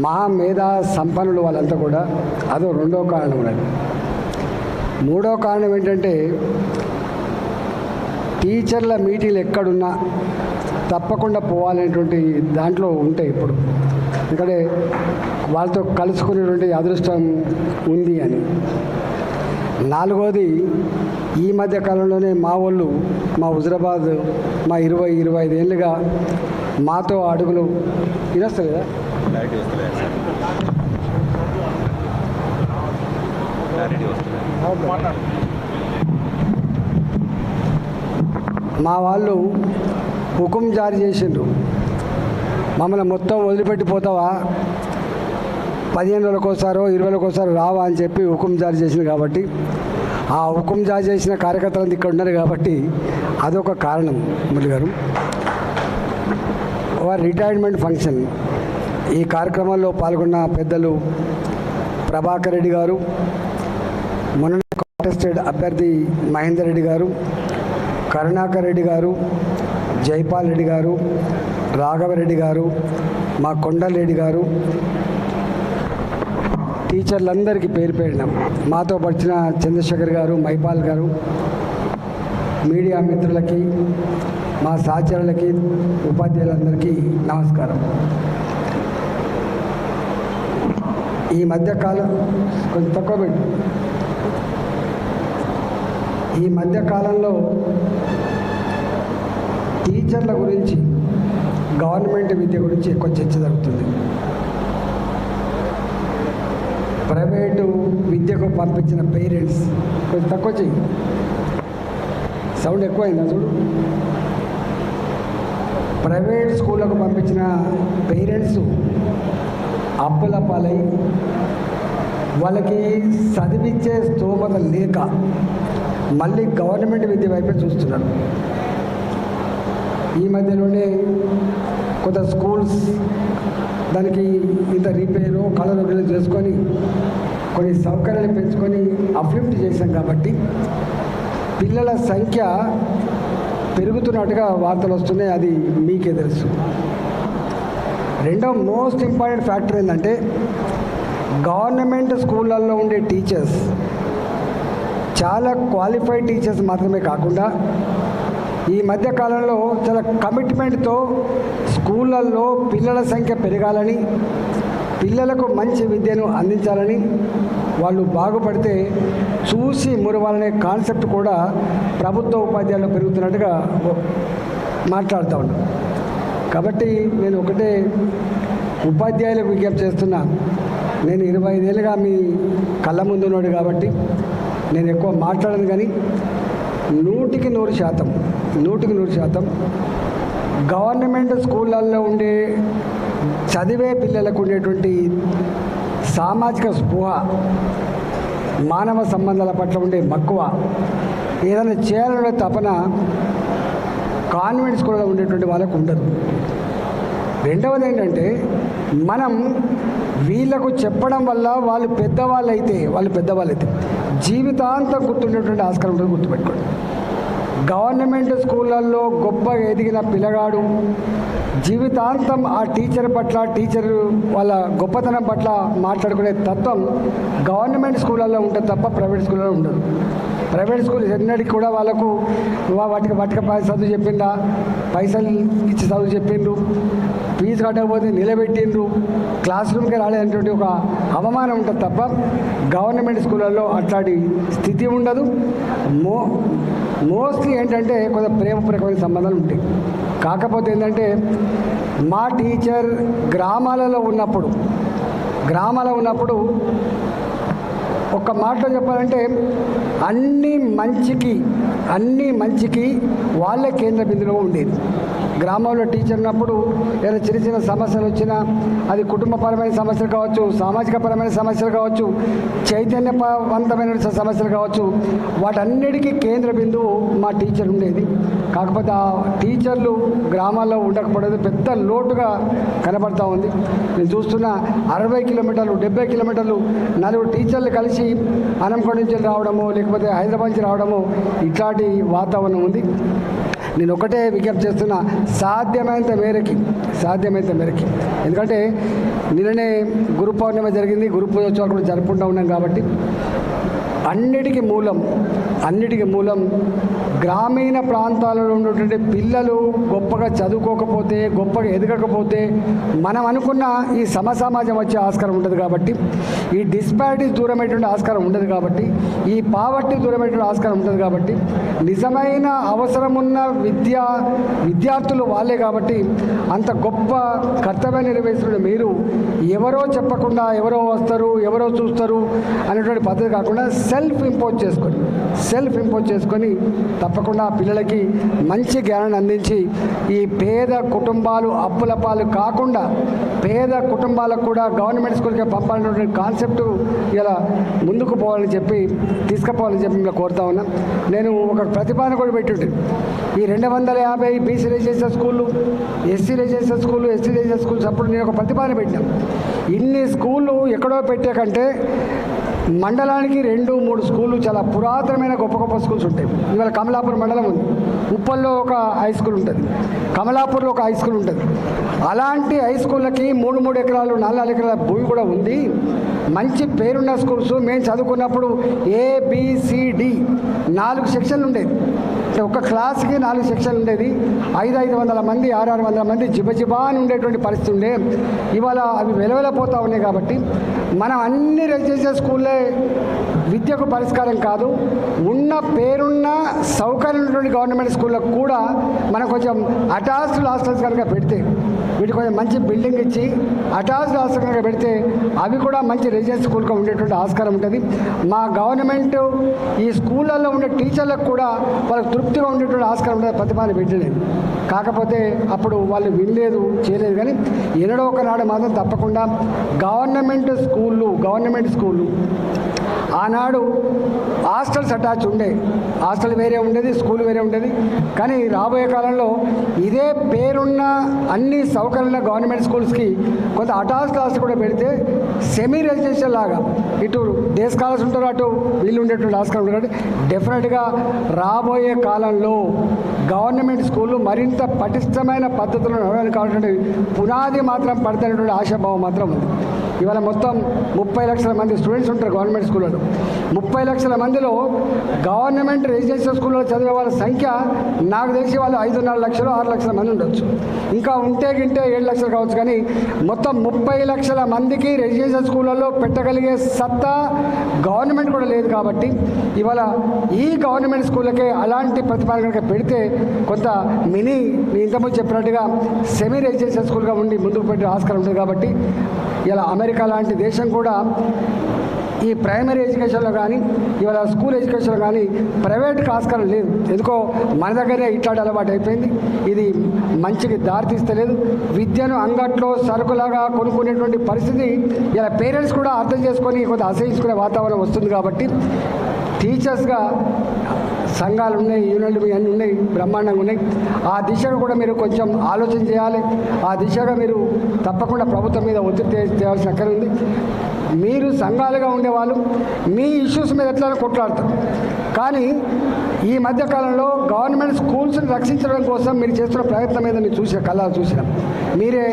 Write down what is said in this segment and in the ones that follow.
మహామేధా సంపన్నులు వాళ్ళంతా కూడా అదో రెండో కారణం ఉన్నది. మూడో కారణం ఏంటంటే టీచర్ల మీటింగ్లు ఎక్కడున్నా తప్పకుండా పోవాలనేటువంటి దాంట్లో ఉంటాయి ఇప్పుడు. ఎందుకంటే వాళ్ళతో కలుసుకునేటువంటి అదృష్టం ఉంది అని. నాలుగోది ఈ మధ్య కాలంలోనే మా వాళ్ళు మా హుజరాబాద్ మా ఇరవై ఇరవై ఐదు ఏళ్ళుగా మాతో అడుగులు వినొస్తుంది కదా మా వాళ్ళు హుకుం జారీ చేసిండ్రు. మమ్మల్ని మొత్తం వదిలిపెట్టి పోతావా పదిహేను రోజులకోసారో ఒకసారో ఇరవై రోజులకు రావా అని చెప్పి హుకుం జారీ చేసింది కాబట్టి ఆ హుకుం జారీ చేసిన కార్యకర్తలు ఇక్కడ ఉన్నారు కాబట్టి అదొక కారణం మురళి గారు. వారి రిటైర్మెంట్ ఫంక్షన్. ఈ కార్యక్రమంలో పాల్గొన్న పెద్దలు ప్రభాకర్ రెడ్డి గారు మొన్న కాంటెస్టెడ్ అభ్యర్థి మహేందర్ రెడ్డి గారు కరుణాకర్ రెడ్డి గారు జైపాల్ రెడ్డి గారు రాఘవరెడ్డి గారు మా కొండలరెడ్డి గారు టీచర్లందరికీ పేరు పేరినాం మాతో పడిచిన చంద్రశేఖర్ గారు మైపాల్ గారు మీడియా మిత్రులకి మా సహచరులకి ఉపాధ్యాయులందరికీ నమస్కారం. ఈ మధ్యకాలం కొంచెం తక్కువ పెట్టు. ఈ మధ్యకాలంలో టీచర్ల గురించి గవర్నమెంట్ విద్య గురించి ఎక్కువ చర్చ జరుగుతుంది. ప్రైవేటు విద్యకు పంపించిన పేరెంట్స్ కొంచెం తక్కువ చెయ్యి. సౌండ్ ఎక్కువైందా చూడు. ప్రైవేట్ స్కూళ్ళకు పంపించిన పేరెంట్స్ అప్పుల పాలై వాళ్ళకి చదివించే స్తోమత లేక మళ్ళీ గవర్నమెంట్ విద్య వైపే చూస్తున్నారు. ఈ మధ్యలోనే కొంత స్కూల్స్ దానికి ఇంత రిపేరు కలర్ చేసుకొని కొన్ని సౌకర్యాలు పెంచుకొని అప్లిఫ్ట్ చేశాం కాబట్టి పిల్లల సంఖ్య పెరుగుతున్నట్టుగా వార్తలు వస్తున్నాయి. అది మీకే తెలుసు. రెండో మోస్ట్ ఇంపార్టెంట్ ఫ్యాక్టర్ ఏంటంటే గవర్నమెంట్ స్కూళ్ళల్లో ఉండే టీచర్స్ చాలా క్వాలిఫైడ్ టీచర్స్ మాత్రమే కాకుండా ఈ మధ్య కాలంలో చాలా కమిట్మెంట్తో స్కూళ్ళల్లో పిల్లల సంఖ్య పెరగాలని పిల్లలకు మంచి విద్యను అందించాలని వాళ్ళు బాగుపడితే చూసి మురవాలనే కాన్సెప్ట్ కూడా ప్రభుత్వ ఉపాధ్యాయులు పెరుగుతున్నట్టుగా మాట్లాడుతూ ఉన్నాం. కాబట్టి నేను ఒకటే ఉపాధ్యాయులకు విజ్ఞప్తి చేస్తున్నా. నేను ఇరవై ఐదేళ్ళుగా మీ కళ్ళ ముందు ఉన్నాడు కాబట్టి నేను ఎక్కువ మాట్లాడను కానీ నూటికి నూరు శాతం నూటికి నూరు శాతం గవర్నమెంట్ స్కూళ్ళల్లో ఉండే చదివే పిల్లలకు ఉండేటువంటి సామాజిక స్పృహ మానవ సంబంధాల పట్ల ఉండే మక్కువ ఏదైనా చేయాలనే తపన కాన్వెంట్ స్కూల్లో ఉండేటువంటి వాళ్ళకు ఉండదు. రెండవది ఏంటంటే మనం వీళ్ళకు చెప్పడం వల్ల వాళ్ళు పెద్దవాళ్ళు అయితే వాళ్ళు పెద్దవాళ్ళు అయితే జీవితాంతం గుర్తుండేటువంటి ఆస్కారం ఉంటుంది గుర్తుపెట్టుకోండి. గవర్నమెంట్ స్కూళ్ళల్లో గొప్పగా ఎదిగిన పిల్లగాడు జీవితాంతం ఆ టీచర్ పట్ల టీచర్ వాళ్ళ గొప్పతనం పట్ల మాట్లాడుకునే తత్వం గవర్నమెంట్ స్కూళ్ళల్లో ఉంటుంది తప్ప ప్రైవేట్ స్కూళ్ళలో ఉండదు. ప్రైవేట్ స్కూల్ ఎన్నటికి కూడా వాళ్ళకు వాటికి వాటికి చదువు చెప్పిందా పైసలు ఇచ్చి చదువు చెప్పిండ్రు. ఫీజు కట్టకపోతే నిలబెట్టిండ్రు. క్లాస్ రూమ్కి రాలేదనేటువంటి ఒక అవమానం ఉంటుంది తప్ప గవర్నమెంట్ స్కూళ్ళల్లో అట్లాంటి స్థితి ఉండదు. మో మోస్ట్లీ ఏంటంటే కొంత ప్రేమపూర్వకమైన సంబంధాలు ఉంటాయి. కాకపోతే ఏంటంటే మా టీచర్ గ్రామాలలో ఉన్నప్పుడు గ్రామాలలో ఉన్నప్పుడు ఒక్క మాటలో చెప్పాలంటే అన్ని మంచికి అన్ని మంచికి వాళ్ళే కేంద్ర బిందులో ఉండేది. గ్రామంలో టీచర్ ఉన్నప్పుడు ఏదైనా చిన్న చిన్న సమస్యలు వచ్చినా అది కుటుంబపరమైన సమస్యలు కావచ్చు సామాజిక పరమైన సమస్యలు కావచ్చు చైతన్యవంతమైన సమస్యలు కావచ్చు వాటన్నిటికీ కేంద్ర బిందువు మా టీచర్ ఉండేది. కాకపోతే ఆ టీచర్లు గ్రామాల్లో ఉండకపోవడం పెద్ద లోటుగా కనబడతా ఉంది. నేను చూస్తున్న అరవై కిలోమీటర్లు డెబ్బై కిలోమీటర్లు నలుగురు టీచర్లు కలిసి అనంకొండ నుంచి రావడము లేకపోతే హైదరాబాద్ నుంచి రావడము ఇట్లాంటి వాతావరణం ఉంది. నేను ఒకటే విజ్ఞప్తి చేస్తున్నా సాధ్యమైనంత మేరకి సాధ్యమైనంత మేరకి. ఎందుకంటే నిన్ననే గురు పౌర్ణమి జరిగింది గురు పూజోత్సవాలు కూడా జరుపుకుంటూ ఉన్నాం కాబట్టి అన్నిటికీ మూలం అన్నిటికీ మూలం గ్రామీణ ప్రాంతాలలో ఉన్నటువంటి పిల్లలు గొప్పగా చదువుకోకపోతే గొప్పగా ఎదగకపోతే మనం అనుకున్న ఈ సమసమాజం వచ్చే ఆస్కారం ఉండదు కాబట్టి ఈ డిస్పారిటీ దూరమైనటువంటి ఆస్కారం ఉండదు కాబట్టి ఈ పావర్టీ దూరమైనటువంటి ఆస్కారం ఉండదు కాబట్టి నిజమైన అవసరం ఉన్న విద్య విద్యార్థులు వాళ్ళే కాబట్టి అంత గొప్ప కర్తవ్యం నిర్వహిస్తున్న మీరు ఎవరో చెప్పకుండా ఎవరో వస్తారు ఎవరో చూస్తారు అనేటువంటి పద్ధతి కాకుండా సెల్ఫ్ ఇంపోజ్ చేసుకొని సెల్ఫ్ ఇంపోజ్ చేసుకొని తప్ప తప్పకుండా పిల్లలకి మంచి జ్ఞానాన్ని అందించి ఈ పేద కుటుంబాలు అప్పుల పాలు కాకుండా పేద కుటుంబాలకు కూడా గవర్నమెంట్ స్కూల్కి పంపాలనేటువంటి కాన్సెప్ట్ ఇలా ముందుకు పోవాలని చెప్పి తీసుకుపోవాలని చెప్పి మేము కోరుతా ఉన్నాం. నేను ఒక ప్రతిపాదన కూడా పెట్టుంటే. ఈ రెండు వందల యాభై బీసీ రిజిస్టర్ స్కూళ్ళు ఎస్సీ రిజిస్టర్ స్కూళ్ళు ఎస్సీ రిజిస్టర్ స్కూల్స్ అప్పుడు నేను ఒక ప్రతిపాదన పెట్టినాను ఇన్ని స్కూళ్ళు ఎక్కడో పెట్టే కంటే మండలానికి రెండు మూడు స్కూళ్ళు చాలా పురాతనమైన గొప్ప గొప్ప స్కూల్స్ ఉంటాయి. ఇవాళ కమలాపూర్ మండలం ఉంది. ఉప్పల్లో ఒక హై స్కూల్ ఉంటుంది. కమలాపూర్లో ఒక హై స్కూల్ ఉంటుంది. అలాంటి హై స్కూళ్ళకి మూడు మూడు ఎకరాలు నాలుగు నాలుగు ఎకరాల భూమి కూడా ఉంది. మంచి పేరున్న స్కూల్స్ మేము చదువుకున్నప్పుడు ఏబిసిడి నాలుగు సెక్షన్లు ఉండేది. ఒక క్లాస్కి నాలుగు సెక్షన్లు ఉండేది. ఐదు ఐదు వందల మంది ఆరు ఆరు వందల మంది జిబజిబా అని ఉండేటువంటి పరిస్థితి ఉండే. ఇవాళ అవి వెలవెలపోతూ ఉన్నాయి కాబట్టి మనం అన్ని రెసిడెన్షియల్ స్కూల్లే విద్యకు పరిష్కారం కాదు. ఉన్న పేరున్న సౌకర్యం ఉన్నటువంటి గవర్నమెంట్ స్కూళ్ళకు కూడా మనం కొంచెం అటాచ్డ్ హాస్టల్స్ కనుక పెడితే వీటికి కొంచెం మంచి బిల్డింగ్ ఇచ్చి అటాచ్డ్ హాస్టల్ కనుక పెడితే అవి కూడా మంచి రెసిడెన్స్ స్కూల్గా ఉండేటువంటి ఆస్కారం ఉంటుంది. మా గవర్నమెంట్ ఈ స్కూళ్ళల్లో ఉండే టీచర్లకు కూడా వాళ్ళకి తృప్తిగా ఉండేటువంటి ఆస్కారం ఉంటుంది. ప్రతిపాదన పెట్టలేదు. కాకపోతే అప్పుడు వాళ్ళు వినలేదు చేయలేదు కానీ ఎన్నడో ఒకనాడు మాత్రం తప్పకుండా గవర్నమెంట్ స్కూళ్ళు గవర్నమెంట్ స్కూళ్ళు ఆనాడు హాస్టల్స్ అటాచ్ ఉండే. హాస్టల్ వేరే ఉండేది స్కూల్ వేరే ఉండేది. కానీ రాబోయే కాలంలో ఇదే పేరున్న అన్ని సౌకర్యాల గవర్నమెంట్ స్కూల్స్కి కొంత అటాచ్ క్లాస్ కూడా పెడితే సెమీ రెసిడెన్షియల్ లాగా. ఇటు డే స్కాలర్స్ ఉంటారు అటు వీళ్ళు ఉండేటువంటి ఆస్కారం ఉంటుంది డెఫినెట్గా రాబోయే కాలంలో గవర్నమెంట్ స్కూళ్ళు మరింత పటిష్టమైన పద్ధతులను నడవడానికి పునాది మాత్రం పడతానటువంటి ఆశాభావం మాత్రం ఉంది. ఇవాళ మొత్తం ముప్పై లక్షల మంది స్టూడెంట్స్ ఉంటారు గవర్నమెంట్ స్కూళ్ళలో. ముప్పై లక్షల మందిలో గవర్నమెంట్ రెసిడెన్షియల్ స్కూల్లో చదివే వాళ్ళ సంఖ్య నాకు తెలిసి వాళ్ళు ఐదున్నర లక్షలు ఆరు లక్షల మంది ఉండొచ్చు. ఇంకా ఉంటే గింటే ఏడు లక్షలు కావచ్చు కానీ మొత్తం ముప్పై లక్షల మందికి రెసిడెన్షియల్ స్కూళ్ళల్లో పెట్టగలిగే సత్తా గవర్నమెంట్ కూడా లేదు కాబట్టి ఇవాళ ఈ గవర్నమెంట్ స్కూళ్ళకే అలాంటి ప్రతిపాదన కనుక పెడితే కొంత మినీ మీ ఇంతకుముందు చెప్పినట్టుగా సెమీ రెసిడెన్షియల్ స్కూల్గా ఉండి ముందుకు పెట్టే ఆస్కారం ఉంటుంది కాబట్టి ఇలా అమెరికా లాంటి దేశం కూడా ఈ ప్రైమరీ ఎడ్యుకేషన్లో కానీ ఇవాళ స్కూల్ ఎడ్యుకేషన్లో కానీ ప్రైవేట్కి ఆస్కారం లేదు. ఎందుకో మన దగ్గరే ఇట్లాంటి అలవాటు అయిపోయింది. ఇది మంచికి దారితీస్తలేదు. విద్యను అంగట్లో సరుకులాగా కొనుక్కునేటువంటి పరిస్థితి ఇలా పేరెంట్స్ కూడా అర్థం చేసుకొని కొంత అసహించుకునే వాతావరణం వస్తుంది కాబట్టి టీచర్స్గా సంఘాలు ఉన్నాయి యూనియన్లు అన్నీ ఉన్నాయి బ్రహ్మాండంగా ఉన్నాయి. ఆ దిశగా కూడా మీరు కొంచెం ఆలోచన చేయాలి. ఆ దిశగా మీరు తప్పకుండా ప్రభుత్వం మీద ఒత్తిడి చేయాల్సిన అక్కడ ఉంది. మీరు సంఘాలుగా ఉండేవాళ్ళు మీ ఇష్యూస్ మీద ఎట్లా కొట్లాడతారు. కానీ ఈ మధ్యకాలంలో గవర్నమెంట్ స్కూల్స్ని రక్షించడం కోసం మీరు చేస్తున్న ప్రయత్నం మీద మీరు చూసిన కళ్ళ చూసినాం. మీరే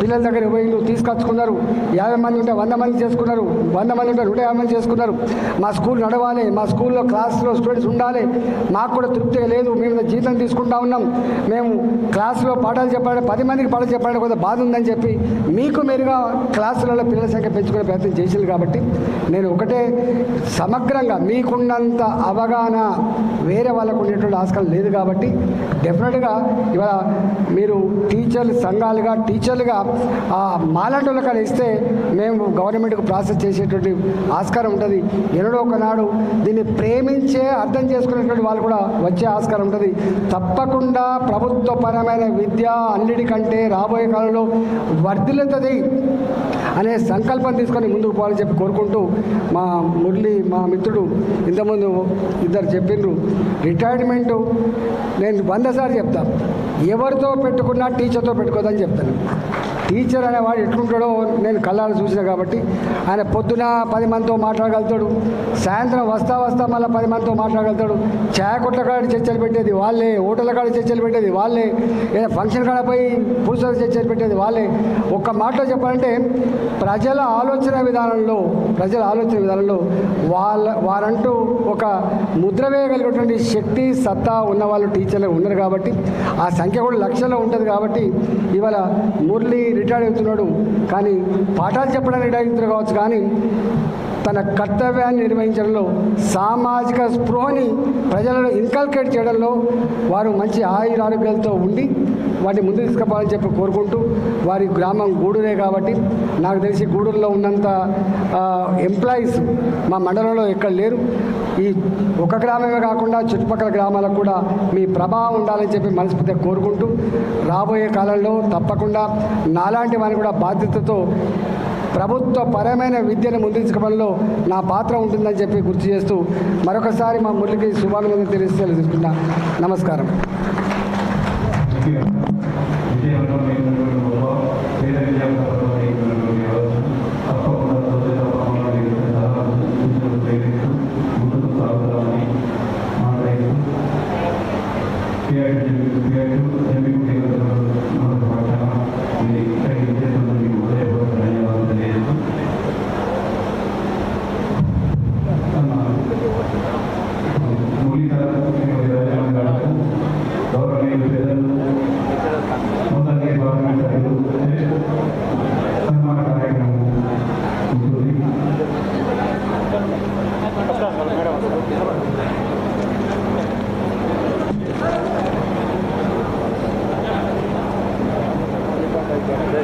పిల్లల దగ్గర పోయి తీసుకొచ్చుకున్నారు. యాభై మంది ఉంటే వంద మంది చేసుకున్నారు. వంద మంది ఉంటే నూట యాభై మంది చేసుకున్నారు. మా స్కూల్ నడవాలి. మా స్కూల్లో క్లాస్లో స్టూడెంట్స్ ఉండాలి. మాకు కూడా తృప్తిగా లేదు. మేము జీతం తీసుకుంటా ఉన్నాం. మేము క్లాస్లో పాఠాలు చెప్పాలి పది మందికి పాఠాలు చెప్పాలంటే కొంత బాధ ఉందని చెప్పి మీకు మీరుగా క్లాసులలో పిల్లల సంఖ్య పెంచుకునే ప్రయత్నం చేసింది కాబట్టి నేను ఒకటే సమగ్రంగా మీకున్నంత అవగాహన వేరే వాళ్ళకు ఉండేటువంటి ఆస్కారం లేదు కాబట్టి డెఫినెట్గా ఇవాళ మీరు టీచర్లు సంఘాలుగా టీచర్లుగా ఆ మాలాంటి ఇస్తే మేము గవర్నమెంట్కు ప్రాసెస్ చేసేటువంటి ఆస్కారం ఉంటుంది. ఎన్నడో ఒకనాడు దీన్ని ప్రేమించే అర్థం చేసుకునేటువంటి వాళ్ళు కూడా వచ్చే ఆస్కారం ఉంటుంది. తప్పకుండా ప్రభుత్వపరమైన విద్య అన్నిటికంటే రాబోయే కాలంలో వర్ధిల్లుతుంది అనే సంకల్పం తీసుకొని ముందుకు పోవాలని చెప్పి కోరుకుంటూ మా మురళి మా మిత్రుడు ఇంతకుముందు ఇద్దరు చెప్పిండ్రు. రిటైర్మెంటు నేను వంద సార్లు చెప్తాను ఎవరితో పెట్టుకున్నా టీచర్తో పెట్టుకోదని చెప్తాను. టీచర్ అనేవాడు ఎట్లుంటాడో నేను కళ్ళాలు చూసిన కాబట్టి ఆయన పొద్దున పది మందితో మాట్లాడగలుగుతాడు సాయంత్రం వస్తా వస్తా మళ్ళీ పది మందితో మాట్లాడగలుగుతాడు. ఛాయ కొట్ల కాడ చర్చలు పెట్టేది వాళ్ళే హోటళ్ళ కాడ చర్చలు పెట్టేది వాళ్ళే ఏదైనా ఫంక్షన్ కాడ పోయి పురుషుల చర్చలు పెట్టేది వాళ్ళే. ఒక్క మాటలో చెప్పాలంటే ప్రజల ఆలోచన విధానంలో ప్రజల ఆలోచన విధానంలో వాళ్ళ వారంటూ ఒక ముద్ర వేయగలిగినటువంటి శక్తి సత్తా ఉన్న వాళ్ళు టీచర్లు ఉన్నారు కాబట్టి ఆ సంఖ్య కూడా లక్షల్లో ఉంటుంది కాబట్టి ఇవాళ మురళి రిటైర్డ్ అవుతున్నాడు. కానీ పాఠాలు చెప్పడానికి రిటైర్ అవుతున్నాడు కావచ్చు కానీ తన కర్తవ్యాన్ని నిర్వహించడంలో సామాజిక స్పృహని ప్రజలను ఇన్కల్కేట్ చేయడంలో వారు మంచి ఆయురారోగ్యాలతో ఉండి వాటిని ముందు తీసుకుపోవాలని చెప్పి కోరుకుంటూ వారి గ్రామం గూడూరే కాబట్టి నాకు తెలిసి గూడూరులో ఉన్నంత ఎంప్లాయీస్ మా మండలంలో ఎక్కడ లేరు. ఈ ఒక గ్రామమే కాకుండా చుట్టుపక్కల గ్రామాలకు కూడా మీ ప్రభావం ఉండాలని చెప్పి మనస్ఫూర్తిగా కోరుకుంటూ రాబోయే కాలంలో తప్పకుండా నాలాంటి వారిని కూడా బాధ్యతతో ప్రభుత్వ పరమైన విద్యను ముందు నా పాత్ర ఉంటుందని చెప్పి గుర్తు చేస్తూ మరొకసారి మా మురళికి శుభాభినందనలు తెలియజేసి తెలుసుకుంటా నమస్కారం.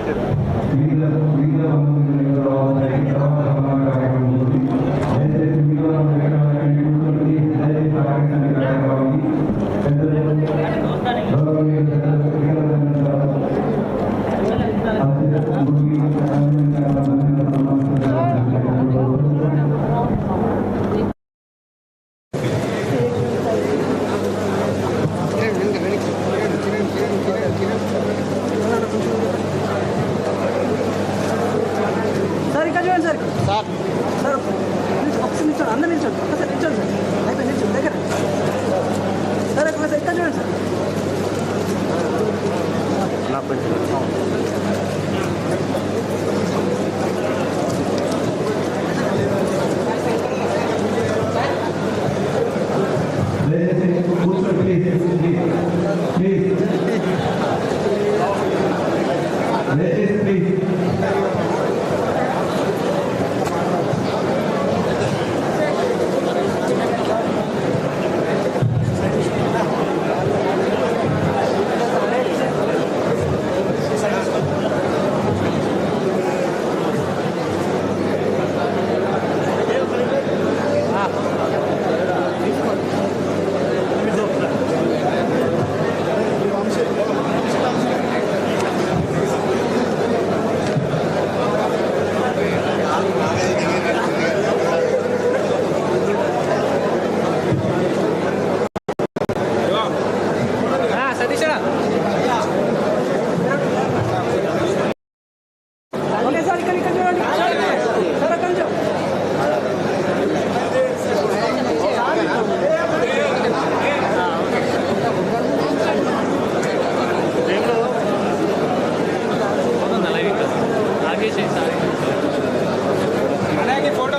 மிக மிக ఓకే సార్ ఇక్కడ ఇక్కడ చూడండి సార్ కొంచెం అలాగే ఫోటో